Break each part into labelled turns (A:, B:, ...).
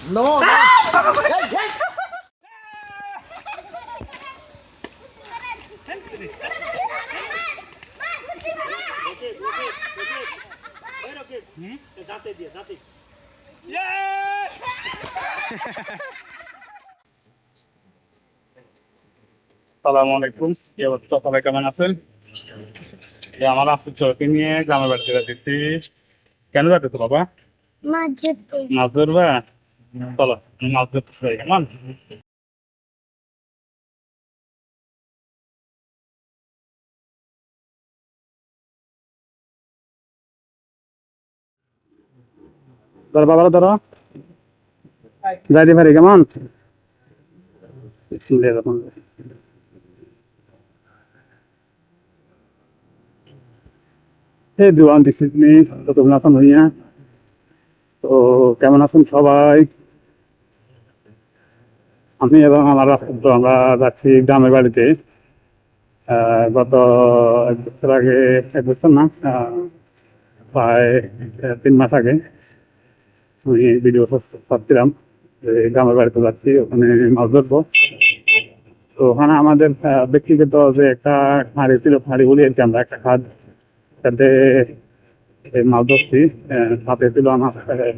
A: No, no. Hey, hey.
B: সালাম আলাইকুম কি অবস্থা সবাই কেমন আছেন এই আমার আপু ছোটকে নিয়ে গ্রামের বাড়িতে যাচ্ছি কেন যাচ্ছে তো বাবা
C: মাছ ধরতে
B: মাছ ধরবা কেমন? ধরো বাবা ধরো। যাইতে পারি কেমন? তোমরা আছেন হইয়া তো কেমন আছেন সবাই? আমি এবং আমার আমরা যাচ্ছি গ্রামের বাড়িতে। গত এক বছর আগে, এক বছর না প্রায় তিন মাস আগে আমি ভিডিও ছাড়ছিলাম যে গ্রামের বাড়িতে যাচ্ছি, ওখানে মাছ ধরবো। তো ওখানে আমাদের ব্যক্তিগত যে একটা হাঁড়ি ছিল, হাঁড়ি বলি আর কি আমরা একটা খাদ এই মাছ ধরছি সাথে ছিল আমার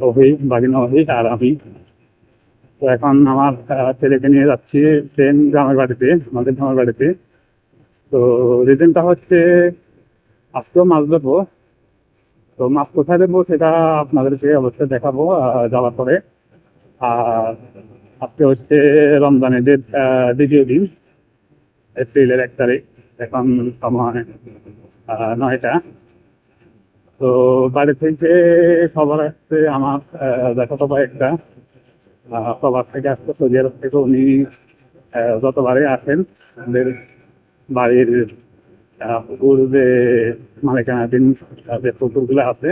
B: অভি বাগিনা অভি আর আমি। তো এখন আমার ছেলেকে নিয়ে যাচ্ছি ট্রেন গ্রামের বাড়িতে, আমাদের গ্রামের বাড়িতে। তো রিজনটা হচ্ছে, আজকেও মাছ ধরবো। তো মাছ কোথায় দেবো সেটা আপনাদেরকে অবশ্যই দেখাবো যাওয়ার পরে। আর আজকে হচ্ছে রমজানের ডেট দ্বিতীয় দিন, এপ্রিলের এক তারিখ, এখন সময় নয়টা। তো বাড়ি থেকে খবর আসছে আমার দেখাতো ভাই একটা। সবার থেকে আসছে সৌদি আরব থেকে উনি যতবারই আসেন আমাদের বাড়ির পুকুর যে মালিকানাধীন যে পুকুরগুলো আছে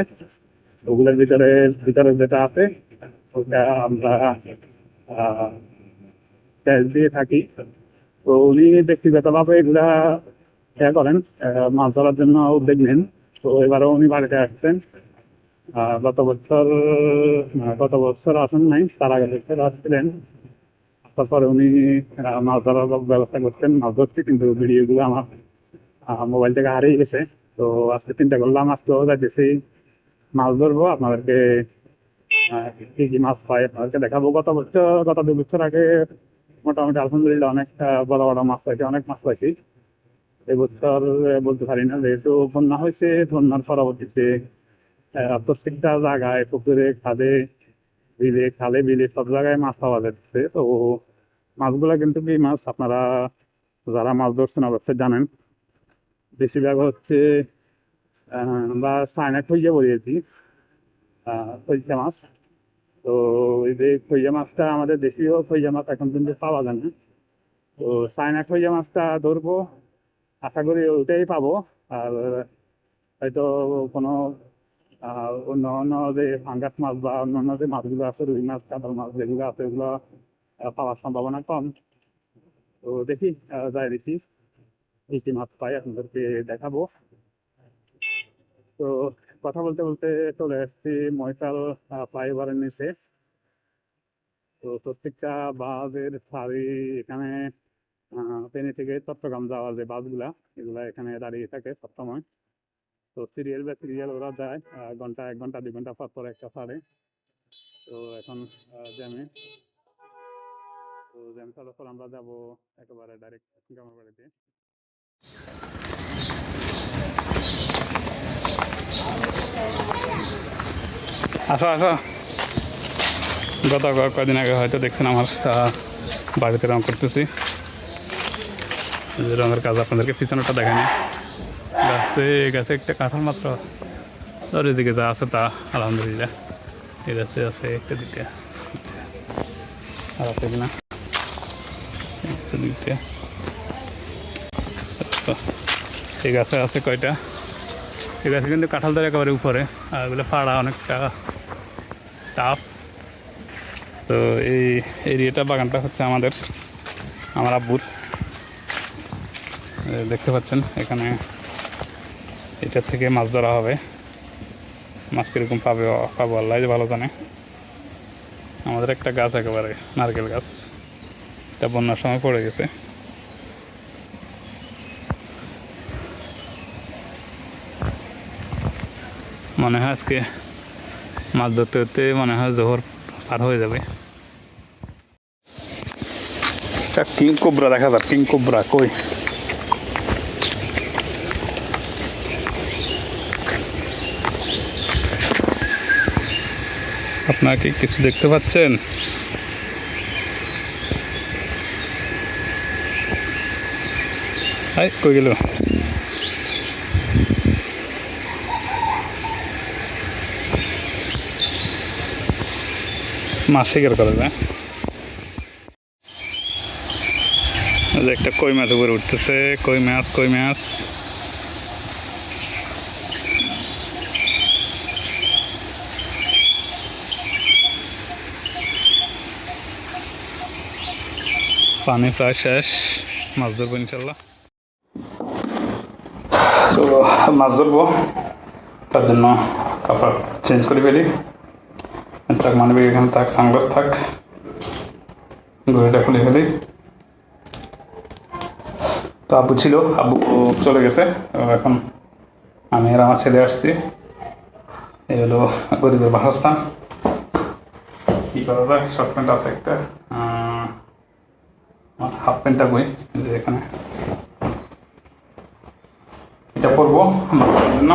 B: ওগুলোর ভিতরে ভিতরে যেটা আছে ওটা আমরা ট্যাক্স দিয়ে থাকি তো উনি ব্যক্তিগতভাবে এগুলা ইয়া করেন মাছ ধরার জন্য উদ্যোগ নেন তো এবারও উনি বাড়িতে আসছেন গত বছর গত বছর আসেন নাই, তার আগে বছর আসছিলেন। তারপরে উনি মাছ ধরার ব্যবস্থা করছেন, মাছ ধরছি, কিন্তু ভিডিওগুলো আমার মোবাইল থেকে হারিয়ে গেছে। তো আজকে চিন্তা করলাম আজকেও যাইতেছি মাছ ধরবো, আপনাদেরকে কি কি মাছ পাই আপনাদেরকে দেখাবো। গত বছর, গত দু বছর আগে মোটামুটি আলহামদুলিল্লাহ অনেক বড় বড় মাছ পাইছি, অনেক মাছ পাইছি। এবছর বলতে পারি না, যেহেতু বন্যা হয়েছে, বন্যার পরবর্তীতে প্রত্যেকটা জায়গায় পুকুরে, খাদে, বিলে, খালে বিলে সব জায়গায় মাছ পাওয়া যাচ্ছে। তো মাছগুলা কিন্তু কি মাছ? আপনারা যারা মাছ ধরছেন অবশ্যই জানেন। বেশিরভাগ হচ্ছে আমরা চায়না খইয়া বলিয়েছি খইয়া মাছ। তো এই যে খইয়া মাছটা আমাদের দেশীয় খইয়া মাছ এখন কিন্তু পাওয়া যায় না। তো চায়না খইয়া মাছটা ধরবো, আশা করি ওইটাই পাবো। আর হয়তো কোনো অন্য অন্য যে ফাঙ্গাস মাছ বা অন্য অন্য যে মাছগুলো আছে, রুই মাছ, কাতল মাছ যেগুলো আছে ওগুলো পাওয়ার সম্ভাবনা কম। তো দেখি যাই দেখি। কি মাছ পাই, আপনাদেরকে দেখাবো। তো কথা বলতে বলতে চলে এসেছি ময়সাল ফ্লাইওভারের নিচে। তো প্রত্যেকটা বাসের সারি এখানে ফেনী থেকে চট্টগ্রাম যাওয়ার যে বাসগুলা, এগুলা এখানে দাঁড়িয়ে থাকে সবসময়। তো সিরিয়াল বা সিরিয়াল ওরা যায় ঘণ্টা, এক ঘণ্টা, দুই ঘণ্টা পর পর একটা ছাড়ে। তো এখন জ্যামে তো জ্যাম ছাড়ার পর আমরা যাব একেবারে ডাইরেক্ট গ্রামের বাড়িতে। আসো আসো। গত ক- কয়দিন আগে হয়তো দেখছেন আমার বাড়িতে রং করতেছি। রঙের কাজ আপনাদেরকে পিছনেটা দেখানি গাছে গাছে একটা কাঁঠাল মাত্র। ধরে যে যা আছে তা, আলহামদুলিল্লাহ। এই গাছে আছে একটা, দুইটা আর আছে কিনা এই গাছে গাছে আছে কয়টা? এই গাছে কিন্তু কাঁঠাল ধরে একেবারে উপরে, আর এগুলো ফাড়া অনেকটা টাফ। তো এই এরিয়াটা, বাগানটা হচ্ছে আমাদের, আমার আব্বুর। দেখতে পাচ্ছেন, এখানে এটার থেকে মাছ ধরা হবে। মাছ কীরকম পাবে পাবো আল্লাহ ভালো জানে।
C: আমাদের একটা গাছ একেবারে, নারকেল গাছ। এটা বন্যার সময় পড়ে গেছে। মনে হয় আজকে মাছ ধরতে ধরতে মনে হয় জোহর পার হয়ে যাবে। কিং কোবরা দেখা যাক, কিং কোবরা কই? আপনারা কি কিছু দেখতে পাচ্ছেন? কই গেল? মাছ শিকার করে না এই যে একটা কই মাছ উপরে উঠতেছে। কই মাছ কই মাছ? পানি প্রায় শেষ, মাছ ধরবো ইনশাল্লাহ। তো, মাছ ধরবো। তার জন্য কাপড় চেঞ্জ করে ফেলি। থাক মানবিক এখানে থাক সানগ্লাস থাক। ঘড়িটা খুলে ফেলি। তো, আব্বু ছিল, আব্বু চলে গেছে। এখন আমি আর আমার ছেলে আসছি। এই হলো গরিবের বাসস্থান। কী করা যায়? শর্ট প্যান্ট আছে একটা। আমার হাফ প্যান্টটা বই যে এখানে। এটা পরবো জন্য।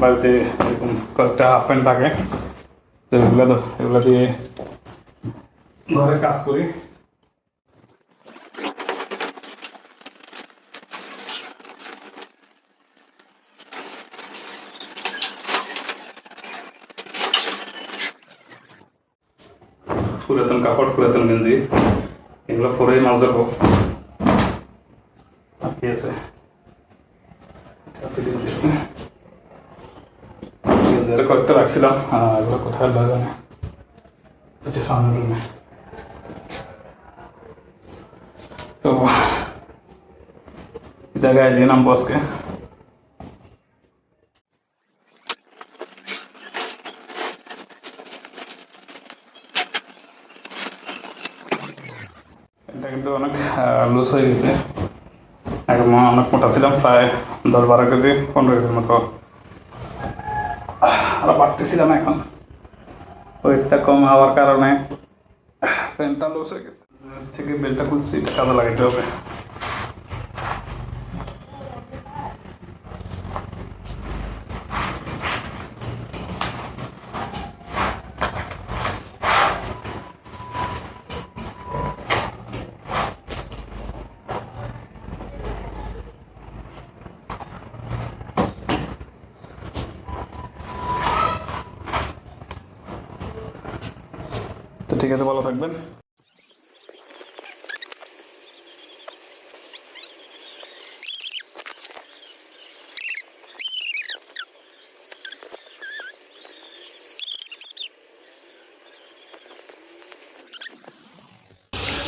C: বাড়িতে এরকম কয়েকটা হাফ প্যান্ট থাকে, তো এগুলো এগুলো দিয়ে ঘরে কাজ করি। পুরাতন কাপড়, পুরাতন গেঞ্জি। এগুলো ফোরে মাছ ধরবো। আর আছে। কয়েকটা রাখছিলাম এগুলো কোথায় লাগানো সামনে রুমে। তো জায়গায় নিয়ে নামবো এটা কিন্তু অনেক লুজ হয়ে গেছে। আগে অনেক মোটা ছিলাম, প্রায় দশ বারো কেজি, পনেরো কেজির মতো। আরও বাড়তেছিলাম এখন। ওয়েটটা কম হওয়ার কারণে প্যান্টটা লুজ হয়ে গেছে। থেকে বেলটা খুলছি কাজে লাগাইতে হবে তো ঠিক আছে ভালো থাকবেন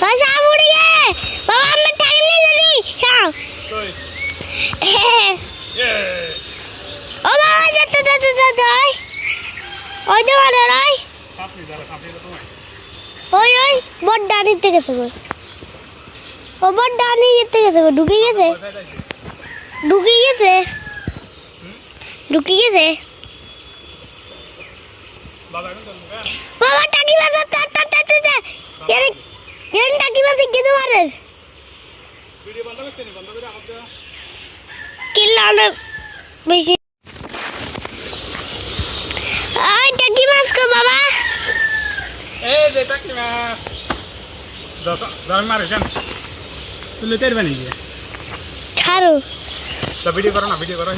A: ভাষা বুড়ি গে বাবা আমরা টাইম নেই যদি ওই দোকানে রাই ওই। ওই বড় ডানি থেকে গেছে গো। ও বড় ডানি থেকে গেছে গো ঢুকে গেছে। ঢুকে গেছে। ঢুকে গেছে। বাবা টাকি বাজা এরে এরে টাকি বাজা কে তোমারে কিল্লা বেশি। আই টাকি মাছ কো বাবা।
C: এই যে টাকি মাছ। দশ মারে লেতে পারবে নাকি
A: ছাড়ো
C: ভিডিও করো না ভিডিও করো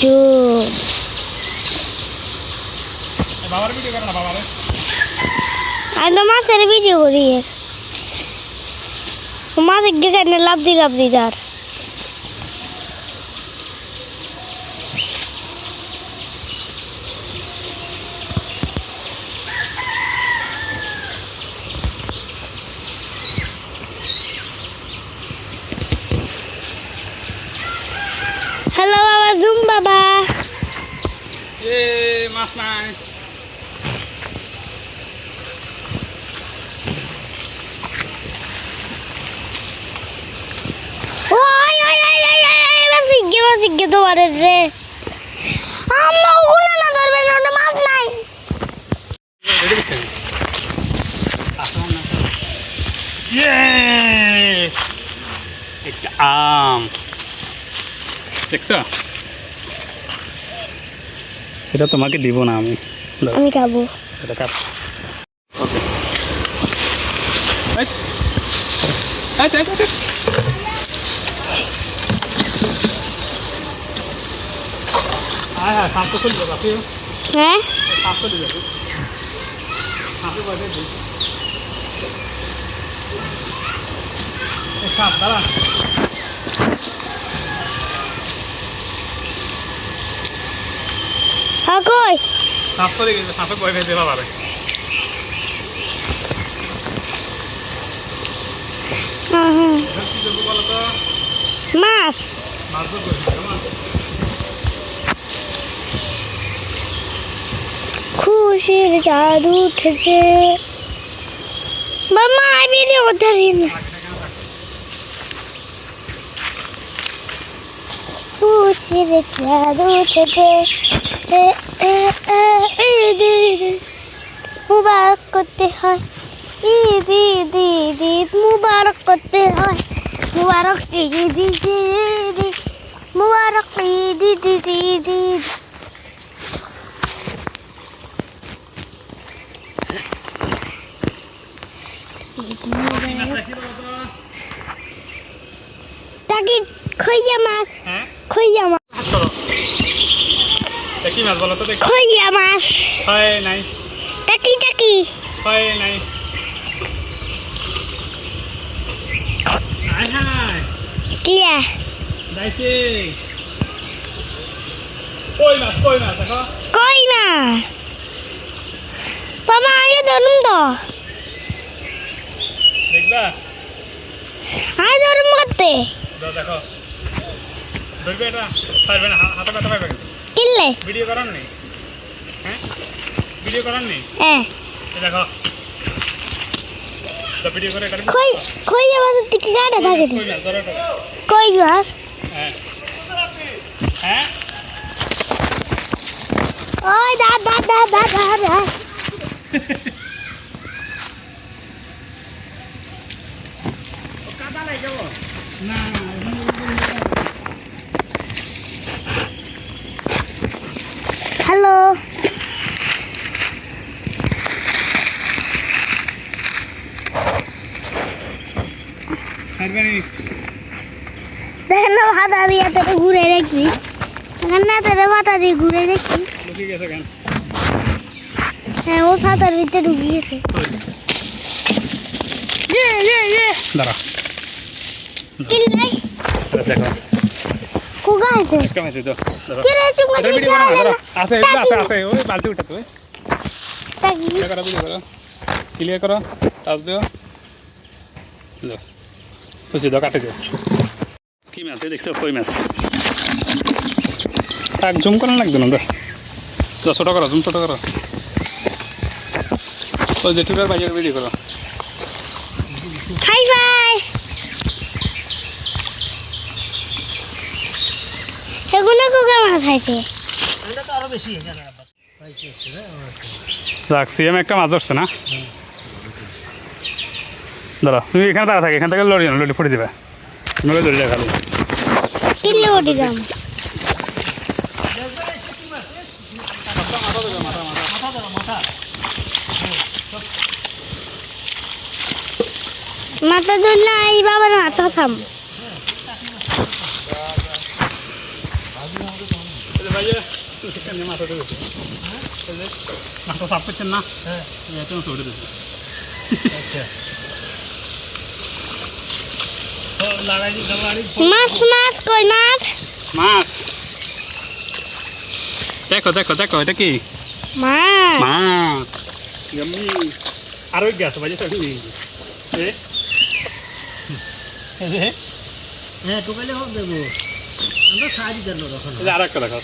A: চুপ
C: বাবার ভিডিও করো না বাবার
A: আমি তো মাছের ভিডিও করি। এর মাছ গেছে লাভ দি লাভ দি
C: এ মাছ নাই
A: ওই ওই ওই ওই ওই ওই এবার শিখে শিখে তোমার রে আম্মা ওগুলো না ধরবে না ওটা মাছ নাই
C: রেডি করছেন ইয়ে একটা আম দেখছ এটা তোমাকে দিব না আমি
A: আমি খাব
C: এটা কাট ওকে এই এই এই, এই, এই। হ্যাঁ হ্যাঁ সাপ তো খুলবে বাকি
A: হ্যাঁ
C: সাপ তো দিবে সাপে বসে দিই সাপ দাঁড়া
A: হ্যাঁ কই
C: সাপ তো দিকে সাপে বয় ভেজে পাবে
A: হ্যাঁ হ্যাঁ।
C: কি করব বলো তো?
A: মাছ।
C: মাছ তো করবি কেমন
A: খুশির জাদু উঠেছে মামা করতে পারি না খুশির জাদু উঠেছে। মুবারক করতে হয় ঈদ ঈদ ঈদ ঈদ মুবারক করতে হয় মুবারক ঈদ ঈদ ঈদ। মুবারক ঈদ ঈদ ঈদ ঈদ ঈদ খইয়া মাছ
C: হ্যাঁ?
A: খইয়া মাছ।
C: দেখি মাছ বলো তো দেখি।
A: খইয়া মাছ।
C: হয় নাই।
A: টাকি টাকি।
C: হয় নাই। হাই হাই
A: কিয়া?
C: যাইছে। কই মাছ কই মাছ দেখো।
A: কই না? বাবা আগে ধরুন তো।
C: দেখবা?
A: আগে ধরুন করতে।
C: দেখো। ধরবে এটা? পারবে না হাতে ব্যথা পাইবে
A: কিনলে?
C: ভিডিও করার নেই হ্যাঁ? ভিডিও করার নেই
A: হ্যাঁ
C: দেখো। ভিডিও করে কাটবি
A: খই খইয়া মাছের দিকে কাটা থাকে
C: কই মাছ ধরো এটা।
A: কই মাছ
C: হ্যাঁ। হ্যাঁ?
A: ওই
C: না।
A: দেখেন না ভাতা দিয়ে তোর ঘুরে দেখি। দেখেন না তোর ভাতা দিয়ে ঘুরে দেখি। হ্যাঁ ও ভাতার ভিতরে ঢুকে গেছে। ইয়ে ইয়ে ইয়ে।
C: দাঁড়া। দেখো।
A: কোগা আছে।
C: এগুলো আছে আছে ওই বালতি উঠাতে ওই। করো ভিডিও করো। ক্লিয়ার করো টাচ দিও। বুঝছি দাও কাটে দিও কি মাছ দেখছ কই মাছ? এক জুম করা লাগবে না দাও ছোটো করো জুম ছোটো করো। ওই জেঠুটার বাইরে ভিডিও করো
A: হাই বাই কোগা মাছ খাইছে?
C: রাখছি আমি একটা। মাছ ধরছে না? দাঁড়া তুমি এখানে দাঁড়া থাকে এখান থেকে লড়ি না লড়ি ফুটে দেবে। তুমি ওই লড়ি খালি।
A: কিনলে ওটি দাম? মাথা ধরলে এই বাবার মাথা থাম।
C: মাথা সাফ করছেন না? হ্যাঁ। ছোট দিচ্ছে
A: মাছ মাছ কই মাছ?
C: মাছ। দেখো দেখো দেখো এটা কি?
A: মাছ।
C: মাছ। yummy আরও গ্যাস বাজে সব নিয়ে এ?
D: হ্যাঁ টোকালে হোক দেবো আমরা সাহায্য জানো তখন।
C: আর একটা দেখো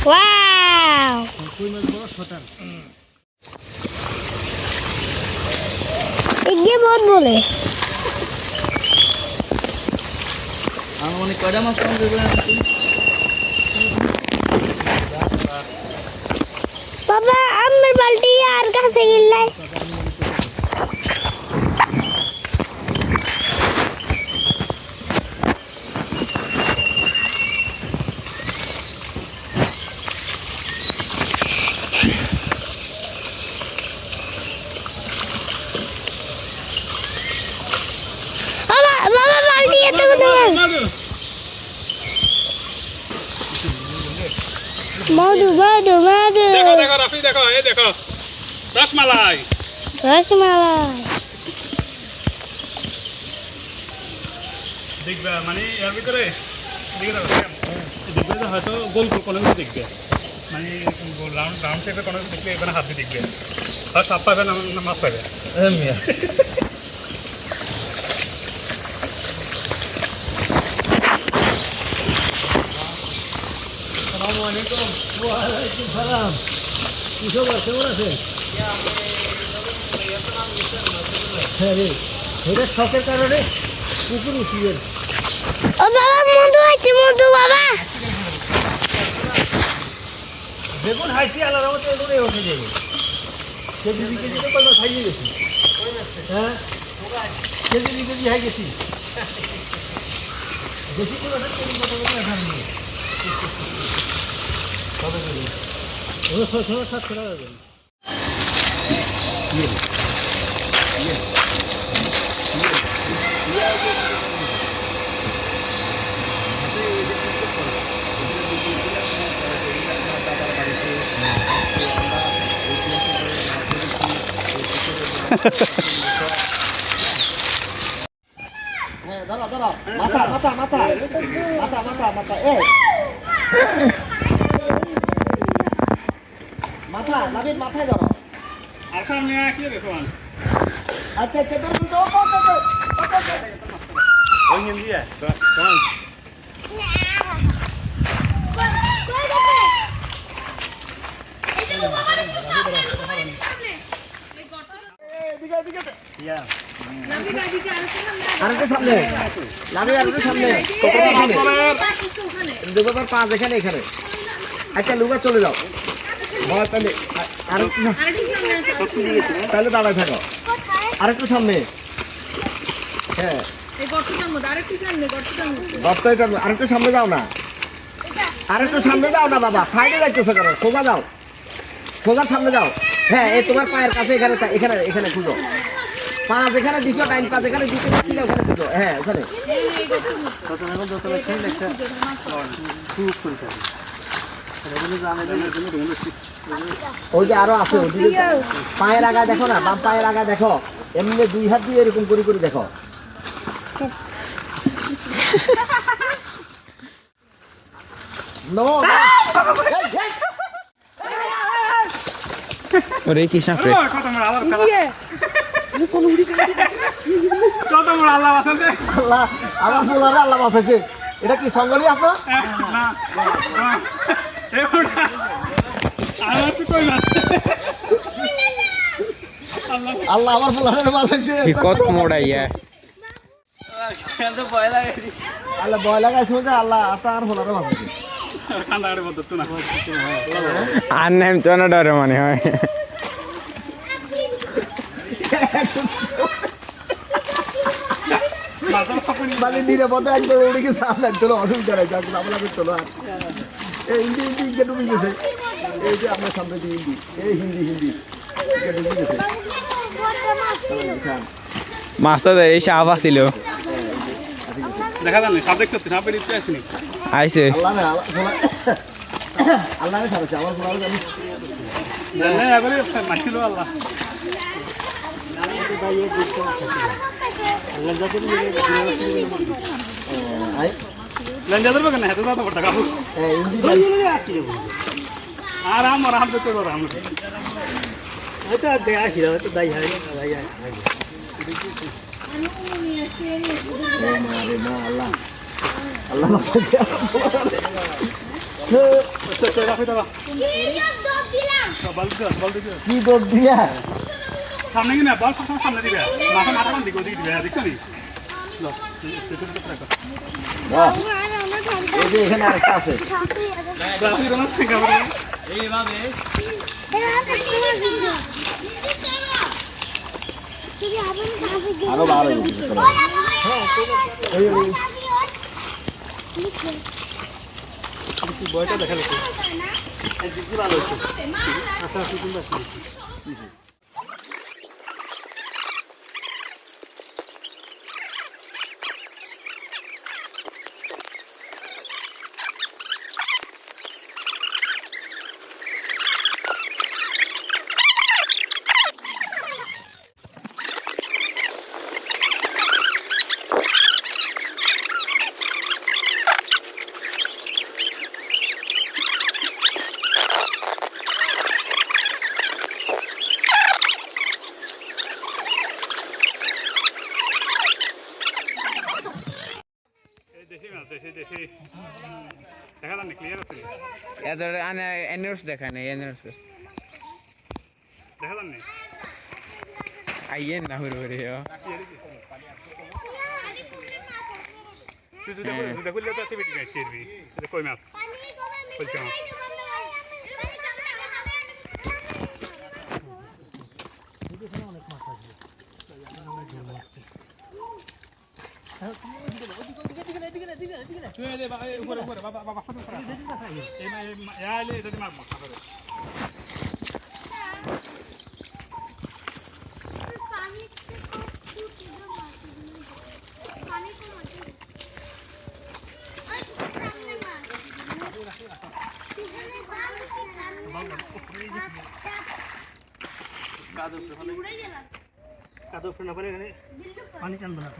A: ওয়াও কই মাছ বড় শতান
D: এগিয়ে বহুত বলে আমার মনে কয়টা মাছ কম দেবে
A: বাবা আমার বালতি আর কাছে গেলাই
C: রসমালাই দেখবে মানে এর ভিতরে দেখো দেখবে হয়তো গোল কোনো কিছু দেখবে। মানে রাউন্ড রাউন্ড শেপে কোনো কিছু দেখলে এখানে হাত দেখবে। হয় সাপ পাবে না মাছ পাবে।
D: এটা শখের কারণে পুকুর উঠিয়ে
A: ও বাবা মধু আছে মধু বাবা।
D: বেগুন হাইছি আলাদা মতো এগুলো উঠে যাবে কেজি দু কেজি তো খাইয়ে গেছি। হ্যাঁ? কেজি দু কেজি হাই গেছি। বেশি করে কেজি কত করে এখন নিয়ে কত করে? দাঁড়া দাঁড়া মাথা মাথা মাথা মাথা মাথা মাথা এ মাথা নাবির মাথায় ধরো
C: আর সামনে কি দেখো
D: আচ্ছা আচ্ছা ধরুন তো ও, ও, ও, ও, ও, ও, ও।
C: ওই হিন্দি কেমন
D: এদিকে এদিকে
C: ইয়া
D: আরেকটু সামনে নাবি আরেকটু সামনে সামনে দেখো তার পাঁচ এখানে এখানে আচ্ছা লুকা চলে যাও। তাহলে আরেকটু তাহলে দাঁড়ায় থাকো। আরেকটু সামনে। হ্যাঁ। আরেকটু সামনে যাও না। আরেকটু সামনে যাও না বাবা। সাইডে যাইতেছো কেন সোজা যাও। সোজা সামনে যাও। হ্যাঁ এই তোমার পায়ের কাছে এখানে এখানে এখানে খুঁজো। পাঁচ এখানে দিছো টাইম পাঁচ এখানে যাচ্ছি ওখানে খুঁজো হ্যাঁ ওখানে। ওই যে আরও আছে পায়ের আগা দেখো না বাম পায়ের আগা দেখো। এমনি দুই হাত দিয়ে এরকম করে করে দেখো। নো
E: ওরে কি সাপে
C: কত বড় আল্লাহ
D: আমার ফুলারে আল্লাহ বাঁচাইছে এটা কি সঙ্গলি আপনার
C: আল্লাহ
D: আল্লাহ আমার ফুলারে বাঁচাইছে
E: কি কত মোড়াইয়া
D: আল্লাহ ভয় লাগাইছে আল্লাহ আপনার ফুলারে বাঁচাইছে
E: আর নাম তো না ডরে মনে হয়।
D: মানে নিরাপদে একদম একদম অসুবিধা নাই যাক আমরা চলো আর। এই হিন্দি হিন্দি ইকে ডুবে গেছে। এই যে আপনার সামনে যে হিন্দি এই হিন্দি হিন্দি ইকে ডুবে গেছে। খান
E: এই সাপ আসিল।
C: দেখা জানি সাপ দেখছ সাপের ইচ্ছে আসেনি।
E: আইছে।
D: আল্লাহ না ফুলা আল্লাহ না ছাড়ছে আমার ফুলারে আমি
C: না এবারে মাছিল আল্লাহ
D: আই
C: লেঞ্জা ধরবে কেন হেঁটে যাতে বড় কাপড়
D: এই হিন্দি বাড়ি
C: আর
D: হয়তো দেয়া ছিল হয়তো দাই হয় দাই হয় আল্লাহ আল্লাহ কি দৌড় দিয়া
C: সামনে কিনা বল সামনে দিবে মাথা মাথা দিকে ওদিকে দিবে দেখছ নি
D: আরও চলো।
C: বইটা দেখা যাচ্ছে। দেশি মাছ দেশি দেশি দেখা যাচ্ছে ক্লিয়ার আছে
E: এদের আনে এনএস দেখায় না এনএস
C: দেখা যাচ্ছে
E: আইয়েন না হুড় হুড়ে
C: তুই যদি যদি খুললে তো বেটি গাছ চেরবি কই মাছ বলছে মাছ? তুই এলে বাবা উপরে উপরে। বাবা বাবা সাথে উপরে এই মা এই মা এলে এটা মার মাথা করে কাদো ফেনা পরে এখানে পানি টানবে না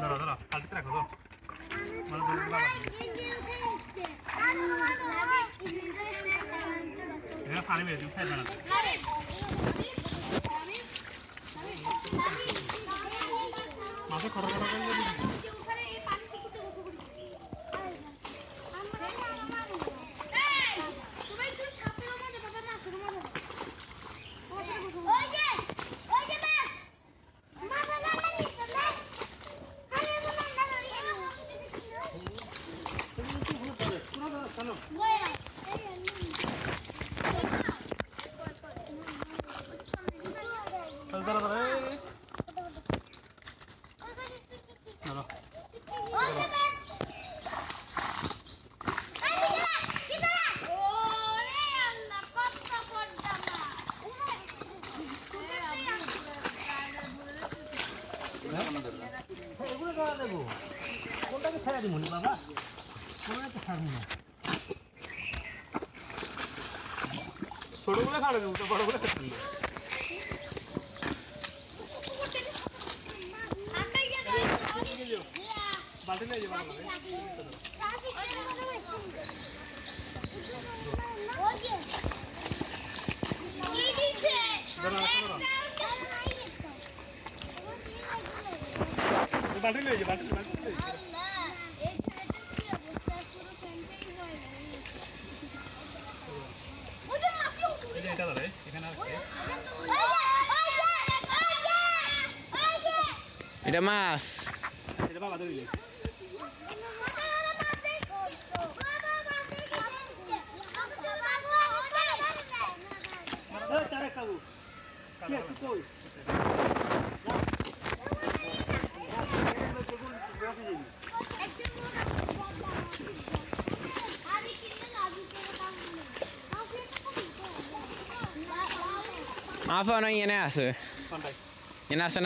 C: দাঁড়া দাঁড়া হালতে রাখো তো মানে ধরে বাবা সাইড খরা খরা করে দিবি দাঁড়া দাঁড়া দাঁড়া এই, এই, দাঁড়া ছোটগুলো ছাড়ে দেবো তো বড়গুলো ছাড়তে দেবো বালতি নিয়ে যাব বালতি নিয়ে যাব বালতি বালতি নিয়ে যাব এই যে এটা দাঁড়ায় এখানে আছে
E: এটা মাছ
C: এটা বাবা ধরে
E: আফানো এনে আছে
C: কোনটাই
E: এনে আছে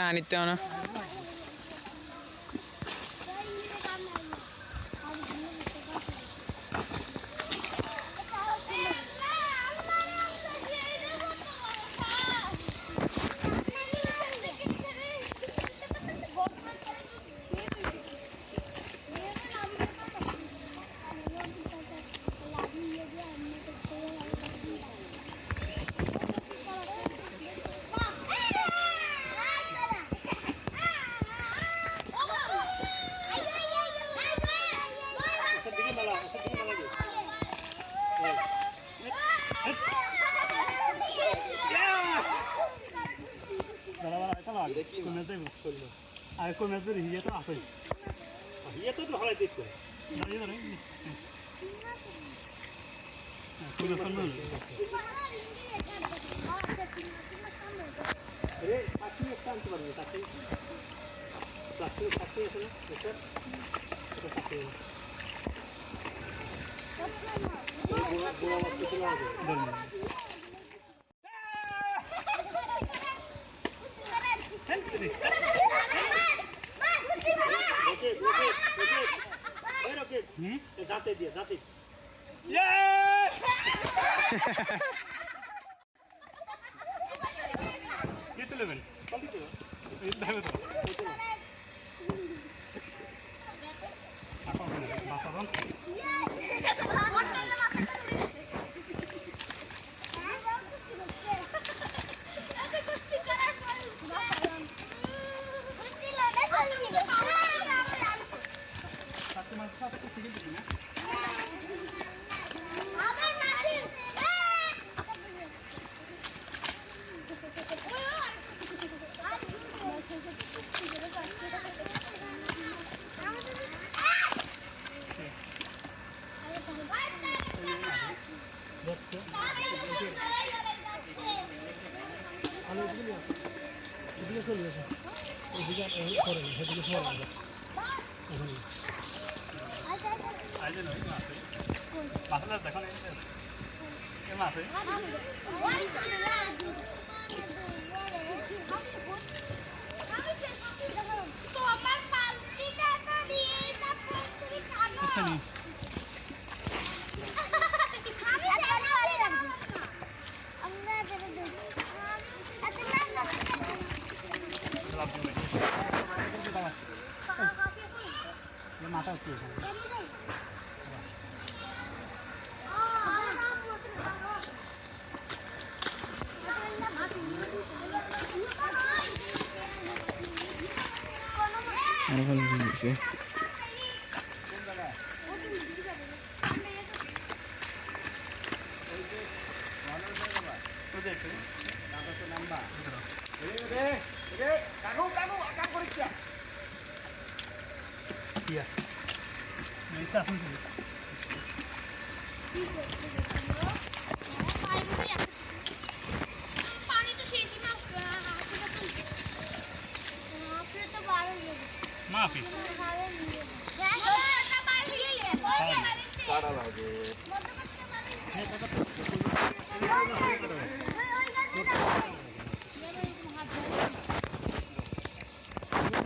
F: হিয়ে তো তো হলাই দিতে দাঁড়িয়ে দাঁড়িয়ে কমে সামনে রে পাখি একটা আনতে পারবে তাকে তাকে তাকে আছে না এটা এটা তাকে গোড়া গোড়া বাচ্চা চলে আসবে দাঁতে দিয়ে দাঁতে। কে তুলেবেন কলটি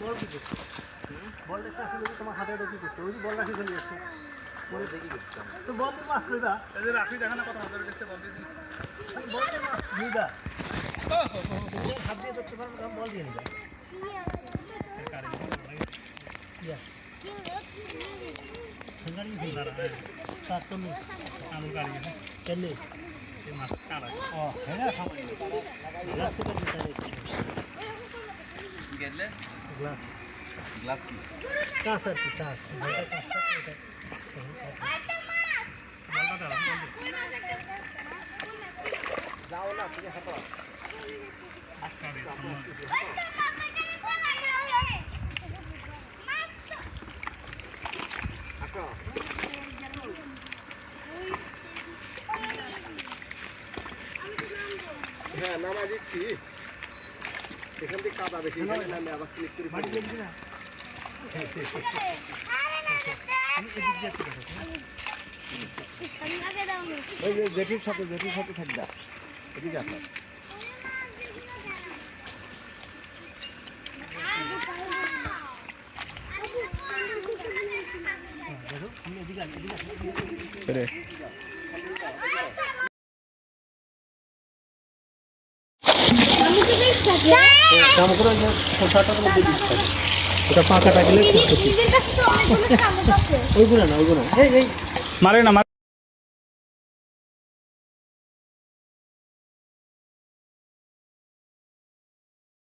F: বল বল দেখতে আসলে তোমার হাতে ঢুকি করছে ওই যে বল রাখি চলে যাচ্ছে
D: পরে দেখি দেখতাম
F: তো বল তো মাছ লইদা এই যে রাখি দেখা না কত হাজার কাছে বল দিয়ে বল তো মাছ লইদা হাত দিয়ে ধরতে পারব না বল দিয়ে নিবা
D: কি
F: আর কি
D: যাও না তুমি হাঁটো নামা দিচ্ছি। এখান থেকে কাদা বেশি নামে আবার স্লিপ করে পড়ব।
F: দেখবি
D: যে জেঠির সাথে জেঠির সাথে থাকবা। এদিকে আসো।
F: দেখো আমি এদিকে এদিকে কাম করে খোসাটা মধ্যে দিতে এটা পাকাটা গেলে ওইগুলো না ওইগুলো এই এই মারে না